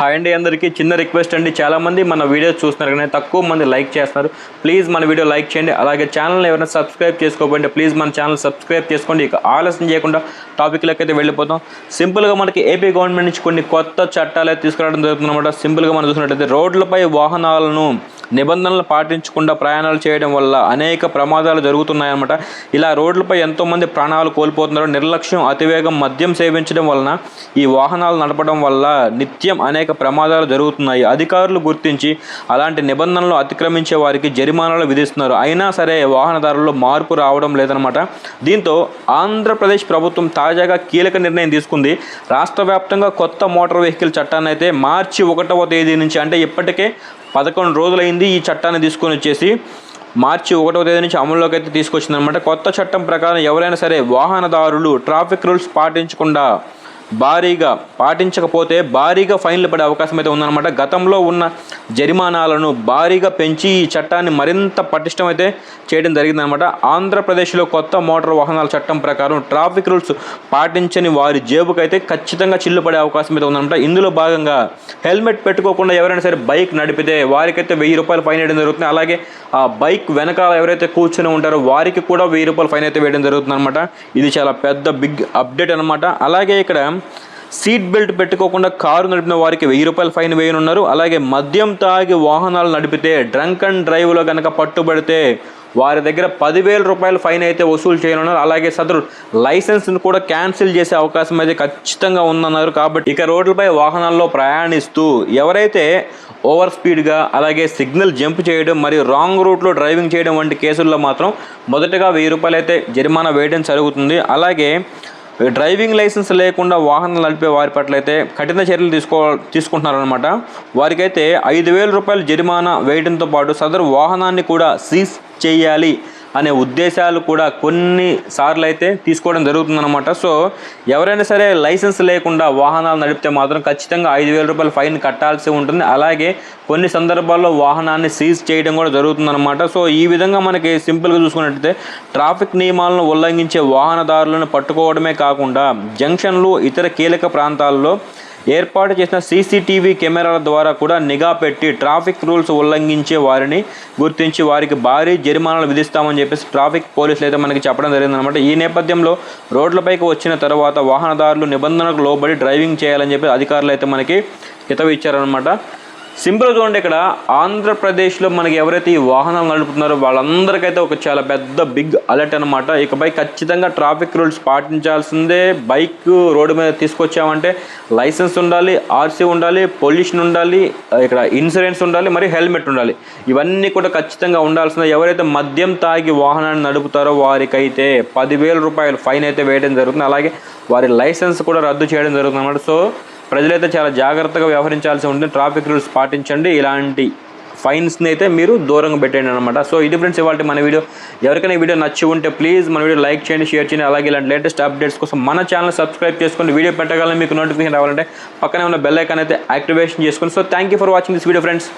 Hi అండి అందరికీ. చిన్న రిక్వెస్ట్ అండి. చాలామంది మన వీడియోస్ చూస్తున్నారు కానీ తక్కువ మంది లైక్ చేస్తున్నారు. ప్లీజ్ మన వీడియో లైక్ చేయండి. అలాగే ఛానల్ ఎవరైనా సబ్స్క్రైబ్ చేసుకోకపోతే ప్లీజ్ మన ఛానల్ సబ్స్క్రైబ్ చేసుకోండి. ఇక ఆలస్యం చేయకుండా టాపిక్లోకి అయితే వెళ్ళిపోతాం. సింపుల్గా మనకి ఏపీ గవర్నమెంట్ నుంచి కొన్ని కొత్త చట్టాలు అయితే తీసుకురావడం జరుగుతుందన్నమాట. సింపుల్గా మనం చూసినట్టయితే రోడ్లపై వాహనాలను నిబంధనలు పాటించకుండా ప్రయాణాలు చేయడం వల్ల అనేక ప్రమాదాలు జరుగుతున్నాయన్నమాట. ఇలా రోడ్లపై ఎంతోమంది ప్రాణాలు కోల్పోతున్నారు నిర్లక్ష్యం అతివేగం మద్యం సేవించడం వలన ఈ వాహనాలు నడపడం వల్ల నిత్యం అనేక ప్రమాదాలు జరుగుతున్నాయి. అధికారులు గుర్తించి అలాంటి నిబంధనలు అతిక్రమించే వారికి జరిమానాలు విధిస్తున్నారు. అయినా సరే వాహనదారుల్లో మార్పు రావడం లేదనమాట దీంతో ఆంధ్రప్రదేశ్ ప్రభుత్వం తాజాగా కీలక నిర్ణయం తీసుకుంది. రాష్ట్ర వ్యాప్తంగా కొత్త మోటార్ వెహికల్ చట్టాన్ని అయితే మార్చి ఒకటవ తేదీ నుంచి అంటే ఇప్పటికే పదకొండు రోజులైంది ఈ చట్టాన్ని తీసుకొని వచ్చేసి మార్చి ఒకటవ తేదీ నుంచి అమల్లోకి అయితే తీసుకొచ్చిందనమాట కొత్త చట్టం ప్రకారం ఎవరైనా సరే వాహనదారులు ట్రాఫిక్ రూల్స్ పాటించకుండా భారీగా పాటించకపోతే భారీగా ఫైన్లు పడే అవకాశం అయితే ఉందన్నమాట. గతంలో ఉన్న జరిమానాలను భారీగా పెంచి ఈ చట్టాన్ని మరింత పటిష్టం అయితే చేయడం జరిగిందనమాట ఆంధ్రప్రదేశ్లో కొత్త మోటార్ వాహనాల చట్టం ప్రకారం ట్రాఫిక్ రూల్స్ పాటించని వారి జేబుకైతే ఖచ్చితంగా చిల్లు పడే అవకాశం అయితే ఉందన్నమాట. ఇందులో భాగంగా హెల్మెట్ పెట్టుకోకుండా ఎవరైనా సరే బైక్ నడిపితే వారికైతే వెయ్యి రూపాయలు ఫైన్ వేయడం జరుగుతుంది. అలాగే ఆ బైక్ వెనకాల ఎవరైతే కూర్చొని ఉంటారో వారికి కూడా వెయ్యి రూపాయలు ఫైన్ అయితే వేయడం జరుగుతుంది అనమాట ఇది చాలా పెద్ద బిగ్ అప్డేట్ అనమాట అలాగే ఇక్కడ సీట్ బెల్ట్ పెట్టుకోకుండా కారు నడిపిన వారికి వెయ్యి రూపాయలు ఫైన్ వేయనున్నారు. అలాగే మద్యం తాగి వాహనాలు నడిపితే డ్రంక్ అండ్ డ్రైవ్లో కనుక పట్టుబడితే వారి దగ్గర పదివేల రూపాయల ఫైన్ అయితే వసూలు చేయనున్నారు. అలాగే సదరు లైసెన్స్ను కూడా క్యాన్సిల్ చేసే అవకాశం అయితే ఖచ్చితంగా ఉందన్నారు. కాబట్టి ఇక రోడ్లపై వాహనాల్లో ప్రయాణిస్తూ ఎవరైతే ఓవర్ స్పీడ్గా అలాగే సిగ్నల్ జంప్ చేయడం మరియు రాంగ్ రూట్లో డ్రైవింగ్ చేయడం వంటి కేసుల్లో మాత్రం మొదటగా వెయ్యి రూపాయలు అయితే జరిమానా వేయడం జరుగుతుంది. అలాగే డ్రైవింగ్ లైసెన్స్ లేకుండా వాహనాలు నడిపే వారి పట్ల అయితే కఠిన చర్యలు తీసుకో తీసుకుంటున్నారనమాట వారికైతే ఐదు వేల రూపాయలు జరిమానా వేయడంతో పాటు సదరు వాహనాన్ని కూడా సీజ్ చేయాలి. అనే ఉద్దేశాలు కూడా కొన్ని సార్లు అయితే తీసుకోవడం జరుగుతుందన్నమాట. సో ఎవరైనా సరే లైసెన్స్ లేకుండా వాహనాలు నడిపితే మాత్రం ఖచ్చితంగా ఐదు వేల రూపాయలు ఫైన్ కట్టాల్సి ఉంటుంది. అలాగే కొన్ని సందర్భాల్లో వాహనాన్ని సీజ్ చేయడం కూడా జరుగుతుందన్నమాట. సో ఈ విధంగా మనకి సింపుల్గా చూసుకున్నట్టయితే ట్రాఫిక్ నియమాలను ఉల్లంఘించే వాహనదారులను పట్టుకోవడమే కాకుండా జంక్షన్లు ఇతర కీలక ప్రాంతాల్లో ఏర్పాటు చేసిన సీసీటీవీ కెమెరాల ద్వారా కూడా నిఘా పెట్టి ట్రాఫిక్ రూల్స్ ఉల్లంఘించే వారిని గుర్తించి వారికి భారీ జరిమానాలు విధిస్తామని చెప్పేసి ట్రాఫిక్ పోలీసులు అయితే మనకి చెప్పడం జరిగిందనమాట ఈ నేపథ్యంలో రోడ్లపైకి వచ్చిన తర్వాత వాహనదారులు నిబంధనలకు లోబడి డ్రైవింగ్ చేయాలని చెప్పి అధికారులు అయితే మనకి హితవు ఇచ్చారనమాట సింపుల్ చూడండి ఇక్కడ ఆంధ్రప్రదేశ్లో మనకి ఎవరైతే ఈ వాహనాలు నడుపుతున్నారో వాళ్ళందరికైతే ఒక చాలా పెద్ద బిగ్ అలర్ట్ అనమాట ఇకపై ఖచ్చితంగా ట్రాఫిక్ రూల్స్ పాటించాల్సిందే. బైక్ రోడ్డు మీద తీసుకొచ్చామంటే లైసెన్స్ ఉండాలి ఆర్సీ ఉండాలి పొల్యూషన్ ఉండాలి ఇక్కడ ఇన్సూరెన్స్ ఉండాలి మరియు హెల్మెట్ ఉండాలి. ఇవన్నీ కూడా ఖచ్చితంగా ఉండాల్సిందే. ఎవరైతే మద్యం తాగి వాహనాన్ని నడుపుతారో వారికైతే పదివేల రూపాయలు ఫైన్ అయితే వేయడం జరుగుతుంది. అలాగే వారి లైసెన్స్ కూడా రద్దు చేయడం జరుగుతుంది అన్నమాట. సో ప్రజలైతే చాలా జాగ్రత్తగా వ్యవహరించాల్సి ఉంటుంది. ట్రాఫిక్ రూల్స్ పాటించండి. ఇలాంటి ఫైన్స్ని అయితే మీరు దూరంగా పెట్టండి అనమాట సో ఇది ఫ్రెండ్స్ ఇవాళ మన వీడియో. ఎవరికైనా వీడియో నచ్చి ఉంటే ప్లీజ్ మన వీడియో లైక్ చేయండి షేర్ చేయండి. అలాగే ఇలాంటి లేటెస్ట్ అప్డేట్స్ కోసం మన ఛానల్ సబ్స్క్రైబ్ చేసుకోండి వీడియో పెట్టగలని మీకు నోటిఫికేషన్ రావాలంటే పక్కనే ఉన్న బెల్ ఐకాన్ అయితే యాక్టివేషన్ చేసుకోండి so thank you for watching this video friends.